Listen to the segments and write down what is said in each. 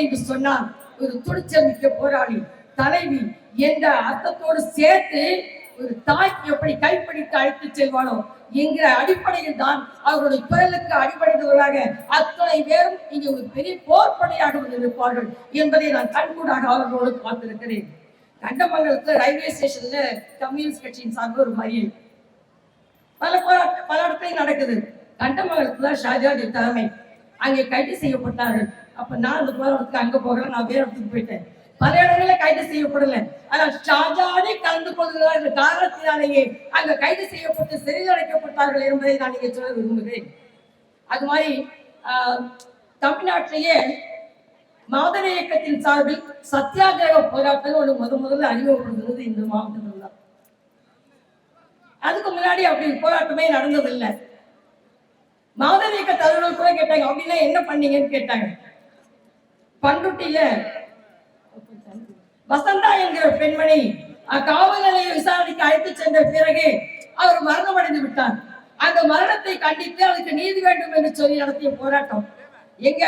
என்று சொன்னால் ஒரு துணிச்சல் மிக்க போராளி தலைவி என்ற அர்த்தத்தோடு சேர்த்து ஒரு தாய்க்கு எப்படி கைப்பிடித்து அழைத்து செல்வானோ என்கிற அடிப்படையில் தான் அவர்களுடைய குரலுக்கு அடிபடைந்தவர்களாக அத்தனை பேரும் இங்கே ஒரு பெரிய போர்ப்படையாக இருப்பார்கள் என்பதை நான் கண்கூடாக அவர்களோடு பார்த்திருக்கிறேன். கண்டமங்கலத்துல ரயில்வே ஸ்டேஷன்ல கம்யூனிஸ்ட் கட்சியின் சார்பில் ஒரு மறியல் பல போராட்டம் பல இடத்துலையும் நடக்குது. கண்டமங்கலத்துல ஷாஜாஜி தலைமை அங்கே கைது செய்யப்பட்டார்கள். அப்ப நான் அந்த போராட்டத்துக்கு அங்க போகிறேன் நான் வேற இடத்துக்கு போயிட்டேன். பல இடங்கள்ல கைது செய்யப்படல. ஆனால் ஷாஜானே கலந்து கொள்கிறார் என்ற காரணத்தினாலேயே அங்க கைது செய்யப்பட்டு சிறையில் அடைக்கப்பட்டார்கள் என்பதை நான் இங்கே சொல்ல விரும்புகிறேன். அது மாதிரி ஆஹ், தமிழ்நாட்டிலேயே மாதர இயக்கத்தின் சார்பில் சத்தியாகிரக போராட்டம் ஒன்று முத முதல்ல அறிமுகப்படுத்துறது இந்த மாவட்டத்தில் தான். அதுக்கு முன்னாடி அப்படி போராட்டமே நடந்ததில்லை. மாதர இயக்க தலைவர்கள் கூட கேட்டாங்க அப்படின்னா என்ன பண்ணீங்கன்னு கேட்டாங்க. பண்ருட்டியில. வசந்தா என்கிற பெண்மணி காவல் நிலைய விசாரணைக்கு அழைத்து சென்ற பிறகு அவர் மரணம் அடைந்து விட்டார். அந்த மரணத்தை கண்டித்து அதுக்கு நீதி வேண்டும் என்று சொல்லி நடத்திய போராட்டம். எங்க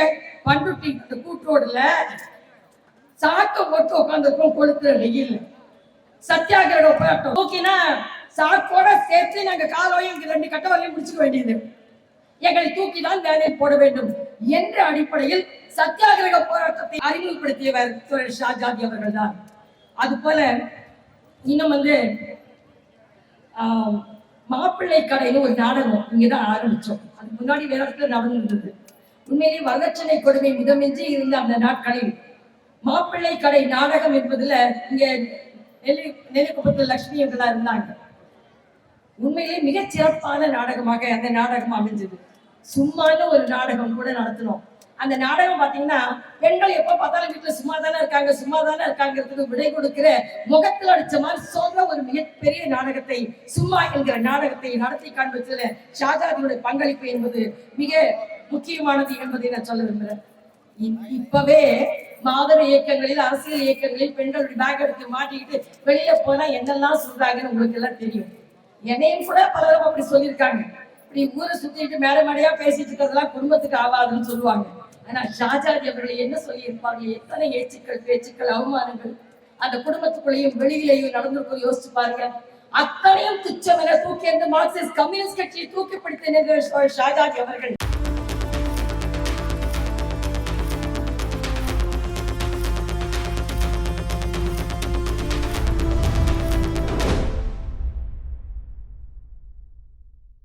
பண்ருட்டி கூட்டோடுல சாக்க போட்டு உட்காந்துருக்கோம் கொளுத்துற வெயில் சத்தியாகிரக போராட்டம். தூக்கினா சாக்கோட சேர்த்து நாங்க காலையும் ரெண்டு கட்ட வரையும் முடிச்சுக்க வேண்டியது. எங்களை தூக்கி தான் வேலையை போட வேண்டும் என்ற அடிப்படையில் சத்தியாகிரக போராட்டத்தை அறிமுகப்படுத்தியவர் துறை ஷாஜாதி அவர்கள் தான் அது போல இன்னும் வந்து ஆஹ், மாப்பிள்ளை கடைன்னு ஒரு நாடகம் இங்கதான் ஆரம்பிச்சோம். அதுக்கு முன்னாடி வேற இடத்துல நடந்திருந்தது. உண்மையிலேயே வரதட்சணை கொடுமை மிதமின்றி இருந்த அந்த நாட்களில் மாப்பிள்ளை கடை நாடகம் என்பதுல இங்க நெல்லி நெல்லிக்குப்பத்தில் லட்சுமி இவங்கெல்லாம் இருந்தாங்க. உண்மையிலே மிகச் சிறப்பான நாடகமாக அந்த நாடகம் அமைஞ்சது. சும்மான ஒரு நாடகம் கூட நடத்தினோம். அந்த நாடகம் பாத்தீங்கன்னா பெண்கள் எப்ப பார்த்தாலும் வீட்டுல சும்மா தானே இருக்காங்க சும்மா தானே இருக்காங்கிறதுக்கு விடை கொடுக்கிற முகத்தில் அடிச்ச மாதிரி சொல்ற ஒரு மிகப்பெரிய நாடகத்தை சும்மா என்கிற நாடகத்தை நடத்தி காண்பதில் ஷாஜாதியுடைய பங்களிப்பு என்பது மிக முக்கியமானது என்பதை நான் சொல்ல விரும்புகிறேன் இப்பவே மாதர இயக்கங்களில் அரசியல் இயக்கங்களில் பெண்களுடைய பேக் எடுத்து மாட்டிக்கிட்டு வெளியே போனா என்னெல்லாம் சொல்றாங்கன்னு உங்களுக்கு எல்லாம் தெரியும். என்னையும் கூட பலரும் அப்படி சொல்லியிருக்காங்க. இப்படி ஊரை சுத்திட்டு மேடை மேடையா பேசிட்டு இருக்கிறதெல்லாம் குடும்பத்துக்கு ஆகாதுன்னு சொல்லுவாங்க. ஆனா ஜாஜாதி அவர்கள் என்ன சொல்லியிருப்பாங்க? எத்தனை ஏச்சுக்கள் பேச்சுக்கள் அவமானங்கள்? அந்த குடும்பத்துக்குள்ளேயும் வெளியிலேயும் நடந்திருக்கும் யோசிச்சு பாருங்க. அத்தனையும் துச்சமென தூக்கி அந்த மார்க்சிஸ்ட் கம்யூனிஸ்ட் கட்சியை தூக்கி பிடித்த ஷாஜாதி அவர்கள்.